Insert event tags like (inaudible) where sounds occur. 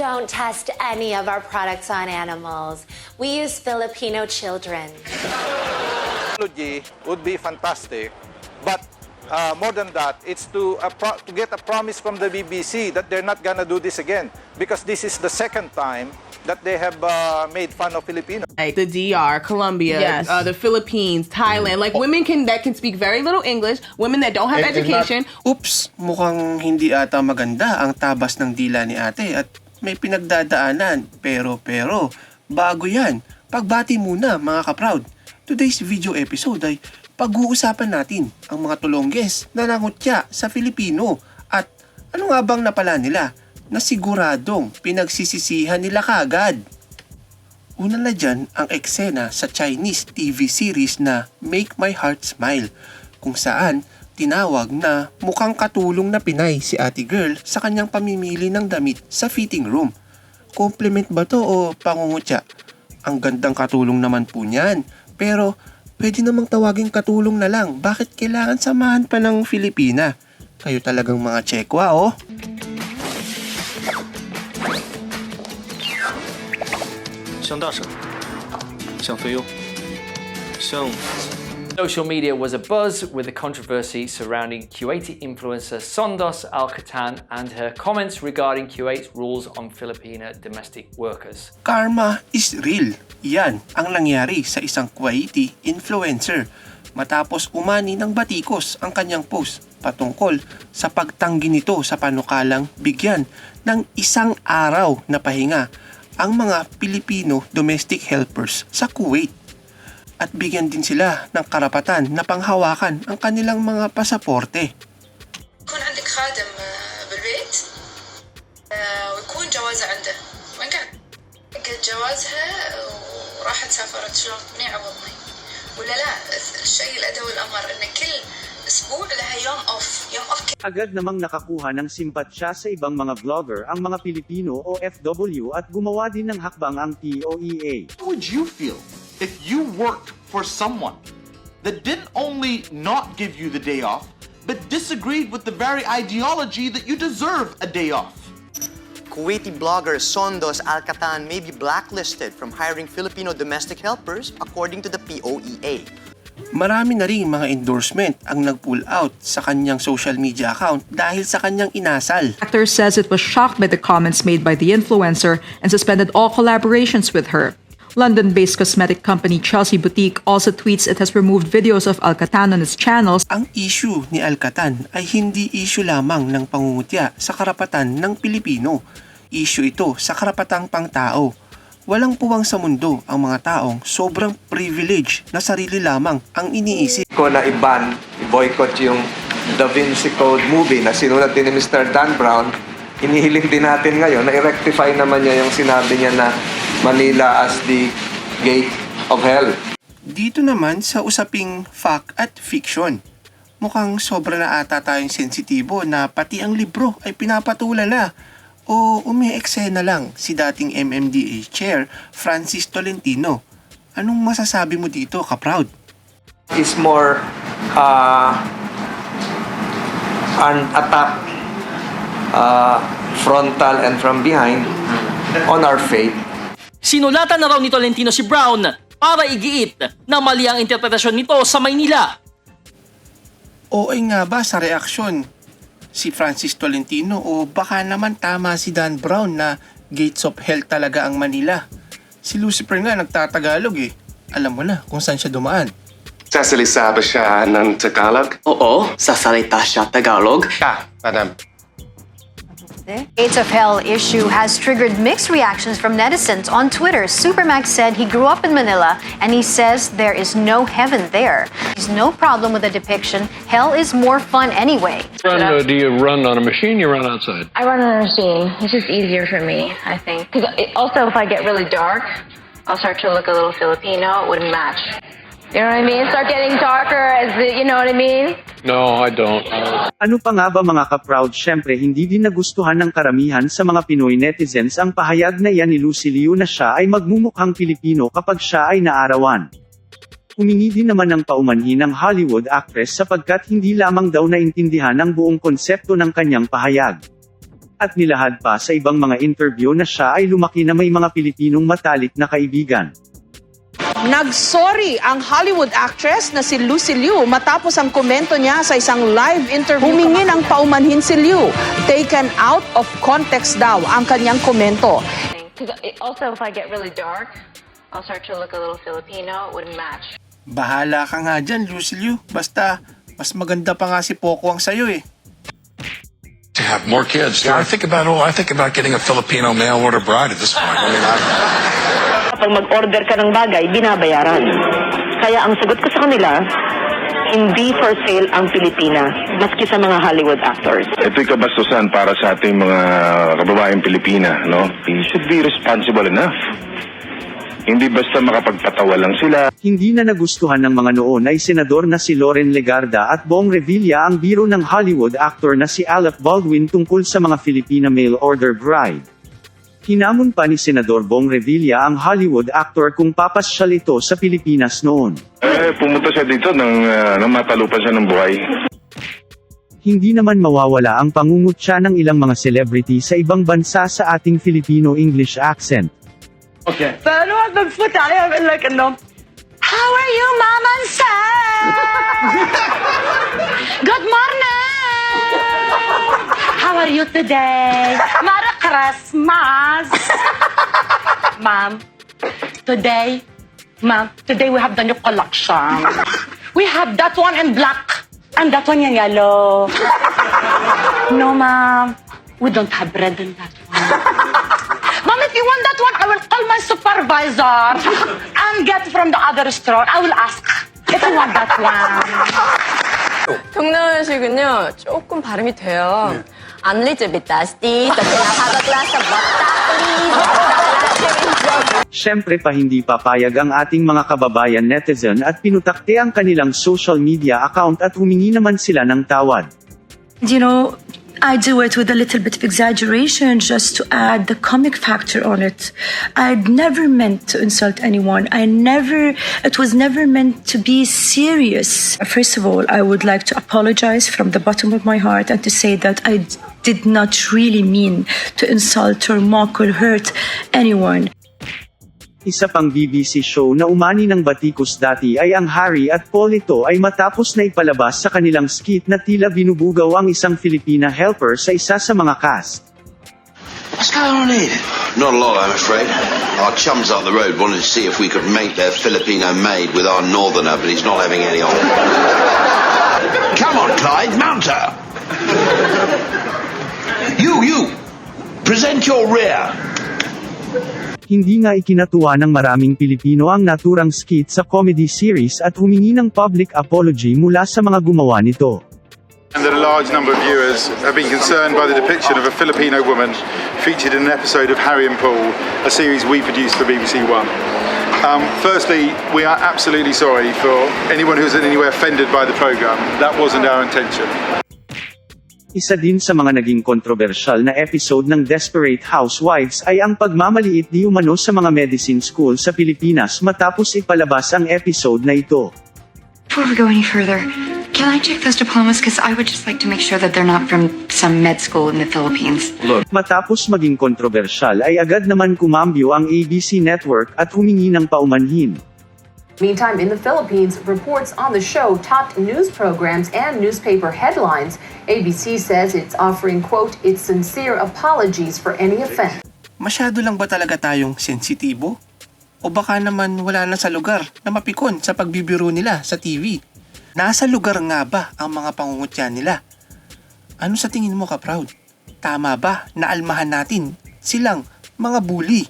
don't test any of our products on animals. We use Filipino children. technology would be fantastic, but uh, more than that, it's to, a pro- to get a promise from the BBC that they're not gonna do this again, because this is the second time that they have uh, made fun of Filipinos. like the DR, Colombia, Yes. uh, the Philippines, Thailand, like women can that can speak very little English, women that don't have And- and not- education. Oops, mukhang hindi ata maganda ang tabas ng dila ni ate at may pinagdadaanan. Pero pero, bago yan. Pagbati muna mga kaproud. Today's video episode ay pag-uusapan natin ang mga tulongges na nangutya sa Filipino at ano nga bang napala nila na siguradong pinagsisisihan nila kagad. Una na dyan ang eksena sa Chinese TV series na Make My Heart Smile kung saan tinawag na mukhang katulong na Pinay si ate girl sa kanyang pamimili ng damit sa fitting room. Compliment ba to o pangungutya? Ang gandang katulong naman po niyan. Pero pwede namang tawagin katulong na lang. Bakit kailangan samahan pa ng Filipina? Kayo talagang mga Chekwa oh. Siyang dasa. Siyang tuyo. Siyang Social media was abuzz with the controversy surrounding Kuwaiti influencer Sondos Al Khatan and her comments regarding Kuwait's rules on Filipino domestic workers. Karma is real. Yan ang nangyari sa isang Kuwaiti influencer matapos umani ng batikos ang kanyang post patungkol sa pagtanggi nito sa panukalang bigyan ng isang araw na pahinga ang mga Pilipino domestic helpers sa Kuwait at bigyan din sila ng karapatan na panghawakan ang kanilang mga pasaporte. يكون عندك خادم آه، بالبيت آه، ويكون جوازه عنده وين كان؟ لقيت جوازها وراحت سافرت شلون مني عوضني ولا لا الشيء الادوي الامر ان كل اسبوع لها يوم اوف يوم اوف Agad namang nakakuha ng simpatsya sa ibang mga vlogger ang mga Pilipino o FW at gumawa din ng hakbang ang POEA. How would you feel if you worked for someone that didn't only not give you the day off, but disagreed with the very ideology that you deserve a day off? Kuwaiti blogger Sondos Al-Katan may be blacklisted from hiring Filipino domestic helpers according to the POEA. Marami na rin mga endorsement ang nag-pull out sa kanyang social media account dahil sa kanyang inasal. Actor says it was shocked by the comments made by the influencer and suspended all collaborations with her. London-based cosmetic company Chelsea Boutique also tweets it has removed videos of Al-Katan on its channels Ang issue ni Alcatan ay hindi issue lamang ng pangungutya sa karapatan ng Pilipino. Issue ito sa karapatang pangtao. Walang puwang sa mundo ang mga taong sobrang privilege na sarili lamang ang iniisip. ko na i-ban, i-boycott yung Da Vinci Code movie na sinulat din ni Mr. Dan Brown, inihiling din natin ngayon na i-rectify naman niya yung sinabi niya na Manila as the gate of hell. Dito naman sa usaping fact at fiction. Mukhang sobra na ata tayong sensitibo na pati ang libro ay pinapatulala o umi-eksena lang si dating MMDA Chair Francis Tolentino. Anong masasabi mo dito, ka-proud? Is more uh, an attack uh, frontal and from behind on our faith Sinulatan na raw ni Tolentino si Brown para igiit na mali ang interpretasyon nito sa Maynila. Oo nga ba sa reaksyon si Francis Tolentino o baka naman tama si Dan Brown na Gates of Hell talaga ang Manila? Si Lucifer nga nagtatagalog eh. Alam mo na kung saan siya dumaan. Sasalita ba siya ng Tagalog? Oo, sasalita siya Tagalog. Ah, madam. Gates of Hell issue has triggered mixed reactions from netizens on Twitter. Supermax said he grew up in Manila and he says there is no heaven there. There's no problem with the depiction. Hell is more fun anyway. do you run on a machine? You run outside. I run on a machine. It's just easier for me, I think. Because also, if I get really dark, I'll start to look a little Filipino. It wouldn't match. You know what I mean? Start getting darker as the, you know what I mean? No, I don't. Ano pa nga ba mga ka-proud syempre hindi din nagustuhan ng karamihan sa mga Pinoy netizens ang pahayag na yan ni Lucilio na siya ay magmumukhang Pilipino kapag siya ay naarawan. Humingi din naman ng paumanhin ng Hollywood actress sapagkat hindi lamang daw naintindihan ang buong konsepto ng kanyang pahayag. At nilahad pa sa ibang mga interview na siya ay lumaki na may mga Pilipinong matalik na kaibigan. Nagsorry ang Hollywood actress na si Lucy Liu matapos ang komento niya sa isang live interview. Humingi ng paumanhin si Liu. Taken out of context daw ang kanyang komento. Also, if I get really dark, I'll start to look a little Filipino. It wouldn't match. Bahala ka nga dyan, Lucilio. Basta, mas maganda pa nga si Poco ang sayo eh. to have more kids. I think about oh, I think about getting a Filipino mail order bride at this point. I mean, I, Pag mag-order ka ng bagay, binabayaran. Kaya ang sagot ko sa kanila, hindi for sale ang Pilipinas, maski sa mga Hollywood actors. Ito'y kabastusan para sa ating mga kababayang Pilipina, no? You should be responsible enough. Hindi basta makapagpatawa lang sila. Hindi na nagustuhan ng mga noon ay senador na si Loren Legarda at Bong Revilla ang biro ng Hollywood actor na si Alec Baldwin tungkol sa mga Filipina mail order bride. Hinamon pa ni Senador Bong Revilla ang Hollywood actor kung papasyal ito sa Pilipinas noon. Eh, pumunta siya dito nang, uh, nang matalupan siya ng buhay. Hindi naman mawawala ang pangungutya ng ilang mga celebrity sa ibang bansa sa ating Filipino-English accent. Okay. Pero nag-foot tayo like ano, How are you, Mom and Sam? (laughs) Good morning! How are you today? Merry (laughs) Christmas! (laughs) Ma'am, today, ma'am, today we have the new collection. We have that one in black and that one in yellow. No, ma'am, we don't have red in that one. Ma'am, if you want that one, I will call my supervisor and get from the other store. I will ask if you want that one. (laughs) 동남아식은요 조금 발음이 돼요. I'm little bit dusty, so can I have a glass of vodka, please? Siyempre pa hindi papayag ang ating mga kababayan netizen at pinutakte ang kanilang social media account at humingi naman sila ng tawad. You know, I do it with a little bit of exaggeration just to add the comic factor on it. I'd never meant to insult anyone. I never, it was never meant to be serious. First of all, I would like to apologize from the bottom of my heart and to say that I did not really mean to insult or mock or hurt anyone. Isa pang BBC show na umani ng batikos dati ay ang Harry at Paul ito ay matapos na ipalabas sa kanilang skit na tila binubugaw ang isang Filipina helper sa isa sa mga cast. What's going on here? Not a lot, I'm afraid. Our chums up the road wanted to see if we could make their Filipino maid with our northerner, but he's not having any on. Come on, Clyde, mount her! You, you! Present your rear! Hindi nga ikinatuwa ng maraming Pilipino ang naturang skit sa comedy series at humingi ng public apology mula sa mga gumawa nito. And that a large number of viewers have been concerned by the depiction of a Filipino woman featured in an episode of Harry and Paul, a series we produced for BBC One. Um, firstly, we are absolutely sorry for anyone who's in any way offended by the programme. That wasn't our intention. Isa din sa mga naging kontrobersyal na episode ng Desperate Housewives ay ang pagmamaliit di umano sa mga medicine school sa Pilipinas matapos ipalabas ang episode na ito. Before we go any further, can I check those diplomas? Because I would just like to make sure that they're not from some med school in the Philippines. Matapos maging kontrobersyal ay agad naman kumambyo ang ABC Network at humingi ng paumanhin. Meantime, in the Philippines, reports on the show topped news programs and newspaper headlines. ABC says it's offering, quote, its sincere apologies for any offense. Masyado lang ba talaga tayong sensitibo? O baka naman wala na sa lugar na mapikon sa pagbibiro nila sa TV? Nasa lugar nga ba ang mga pangungutya nila? Ano sa tingin mo ka, proud? Tama ba na almahan natin silang mga bully